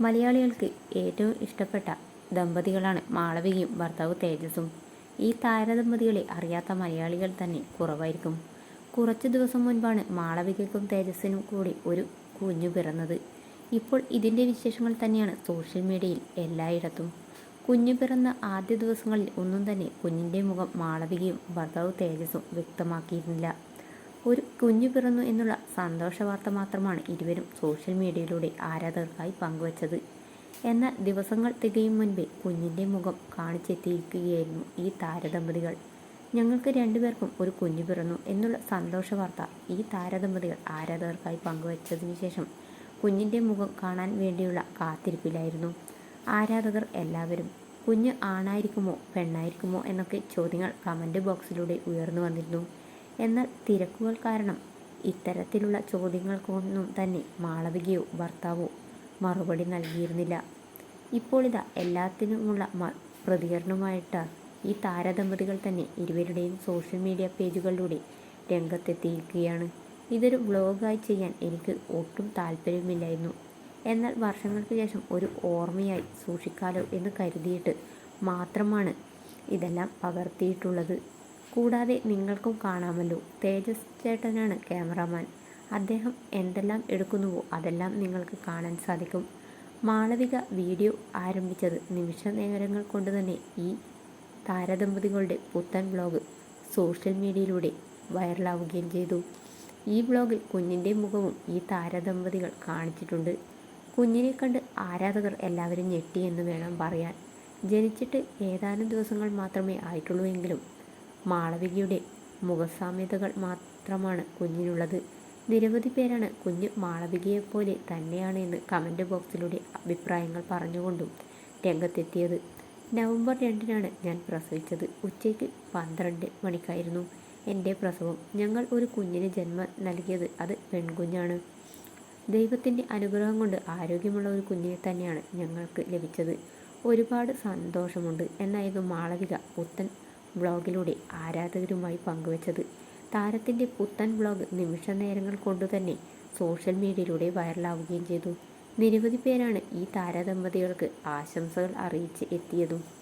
മലയാളികൾക്ക് ഏറ്റവും ഇഷ്ടപ്പെട്ട ദമ്പതികളാണ് മാളവികയും ഭർത്താവ് തേജസും ഈ താരദമ്പതികളെ അറിയാത്ത മലയാളികൾ തന്നെ കുറവായിരിക്കും. കുറച്ച് ദിവസം മുൻപാണ് മാളവികയ്ക്കും തേജസ്സിനും കൂടി ഒരു കുഞ്ഞു പിറന്നത്. ഇപ്പോൾ ഇതിന്റെ വിശേഷങ്ങൾ തന്നെയാണ് സോഷ്യൽ മീഡിയയിൽ എല്ലായിടത്തും. കുഞ്ഞു പിറന്ന ആദ്യ ദിവസങ്ങളിൽ ഒന്നും തന്നെ കുഞ്ഞിന്റെ മുഖം മാളവികയും ഭർത്താവ് തേജസ്സും വ്യക്തമാക്കിയിരുന്നില്ല. ഒരു കുഞ്ഞു പിറന്നു എന്നുള്ള സന്തോഷ വാർത്ത മാത്രമാണ് ഇരുവരും സോഷ്യൽ മീഡിയയിലൂടെ ആരാധകർക്കായി പങ്കുവച്ചത്. എന്നാൽ ദിവസങ്ങൾ തികയും മുൻപേ കുഞ്ഞിന്റെ മുഖം കാണിച്ചെത്തിയിരിക്കുകയായിരുന്നു ഈ താരദമ്പതികൾ. ഞങ്ങൾക്ക് രണ്ടുപേർക്കും ഒരു കുഞ്ഞു പിറന്നു എന്നുള്ള സന്തോഷ വാർത്ത ഈ താരദമ്പതികൾ ആരാധകർക്കായി പങ്കുവച്ചതിന് ശേഷം കുഞ്ഞിന്റെ മുഖം കാണാൻ വേണ്ടിയുള്ള കാത്തിരിപ്പിലായിരുന്നു. ആരാധകർ എല്ലാവരും കുഞ്ഞ് ആണായിരിക്കുമോ പെണ്ണായിരിക്കുമോ എന്നൊക്കെ ചോദ്യങ്ങൾ കമന്റ് ബോക്സിലൂടെ ഉയർന്നു വന്നിരുന്നു. എന്നാൽ തിരക്കുകൾ കാരണം ഇത്തരത്തിലുള്ള ചോദ്യങ്ങൾക്കൊന്നും തന്നെ മാളവികയോ ഭർത്താവോ മറുപടി നൽകിയിരുന്നില്ല. ഇപ്പോളിതാ എല്ലാത്തിനുമുള്ള പ്രതികരണമായിട്ട് ഈ താരദമ്പതികൾ തന്നെ ഇരുവരുടെയും സോഷ്യൽ മീഡിയ പേജുകളിലൂടെ രംഗത്തെത്തിയിരിക്കുകയാണ്. ഇതൊരു വ്ളോഗായി ചെയ്യാൻ എനിക്ക് ഒട്ടും താല്പര്യമില്ലായിരുന്നു. എന്നാൽ വർഷങ്ങൾക്ക് ശേഷം ഒരു ഓർമ്മയായി സൂക്ഷിക്കാലോ എന്ന് കരുതിയിട്ട് മാത്രമാണ് ഇതെല്ലാം പകർത്തിയിട്ടുള്ളത്. കൂടാതെ നിങ്ങൾക്കും കാണാമല്ലോ. തേജസ് ചേട്ടനാണ് ക്യാമറാമാൻ. അദ്ദേഹം എന്തെല്ലാം എടുക്കുന്നുവോ അതെല്ലാം നിങ്ങൾക്ക് കാണാൻ സാധിക്കും. മാളവിക വീഡിയോ ആരംഭിച്ചത് നിമിഷ നേരങ്ങൾ കൊണ്ട് തന്നെ ഈ താരദമ്പതികളുടെ പുത്തൻ ബ്ലോഗ് സോഷ്യൽ മീഡിയയിലൂടെ വൈറലാവുകയും ചെയ്തു. ഈ ബ്ലോഗിൽ കുഞ്ഞിന്റെ മുഖവും ഈ താരദമ്പതികൾ കാണിച്ചിട്ടുണ്ട്. കുഞ്ഞിനെ കണ്ട് ആരാധകർ എല്ലാവരും ഞെട്ടിയെന്ന് വേണം പറയാൻ. ജനിച്ചിട്ട് ഏതാനും ദിവസങ്ങൾ മാത്രമേ ആയിട്ടുള്ളൂ എങ്കിലും മാളവികയുടെ മുഖസാമ്യതകൾ മാത്രമാണ് കുഞ്ഞിനുള്ളത്. നിരവധി പേരാണ് കുഞ്ഞ് മാളവികയെപ്പോലെ തന്നെയാണ് എന്ന് കമന്റ് ബോക്സിലൂടെ അഭിപ്രായങ്ങൾ പറഞ്ഞുകൊണ്ടും രംഗത്തെത്തിയത്. നവംബർ രണ്ടിനാണ് ഞാൻ പ്രസവിച്ചത്. ഉച്ചയ്ക്ക് പന്ത്രണ്ട് മണിക്കായിരുന്നു എന്റെ പ്രസവം. ഞങ്ങൾ ഒരു കുഞ്ഞിന് ജന്മം നൽകിയത് അത് പെൺകുഞ്ഞാണ്. ദൈവത്തിന്റെ അനുഗ്രഹം കൊണ്ട് ആരോഗ്യമുള്ള ഒരു കുഞ്ഞിനെ തന്നെയാണ് ഞങ്ങൾക്ക് ലഭിച്ചത്. ഒരുപാട് സന്തോഷമുണ്ട്. എന്നായിരുന്നു മാളവിക പുത്തൻ വ്ളോഗിലൂടെ ആരാധകരുമായി പങ്കുവച്ചത്. താരത്തിന്റെ പുത്തൻ വ്ളോഗ് നിമിഷ നേരങ്ങൾ കൊണ്ടുതന്നെ സോഷ്യൽ മീഡിയയിലൂടെ വൈറലാവുകയും ചെയ്തു. നിരവധി പേരാണ് ഈ താരദമ്പതികൾക്ക് ആശംസകൾ അറിയിച്ച് എത്തിയതും.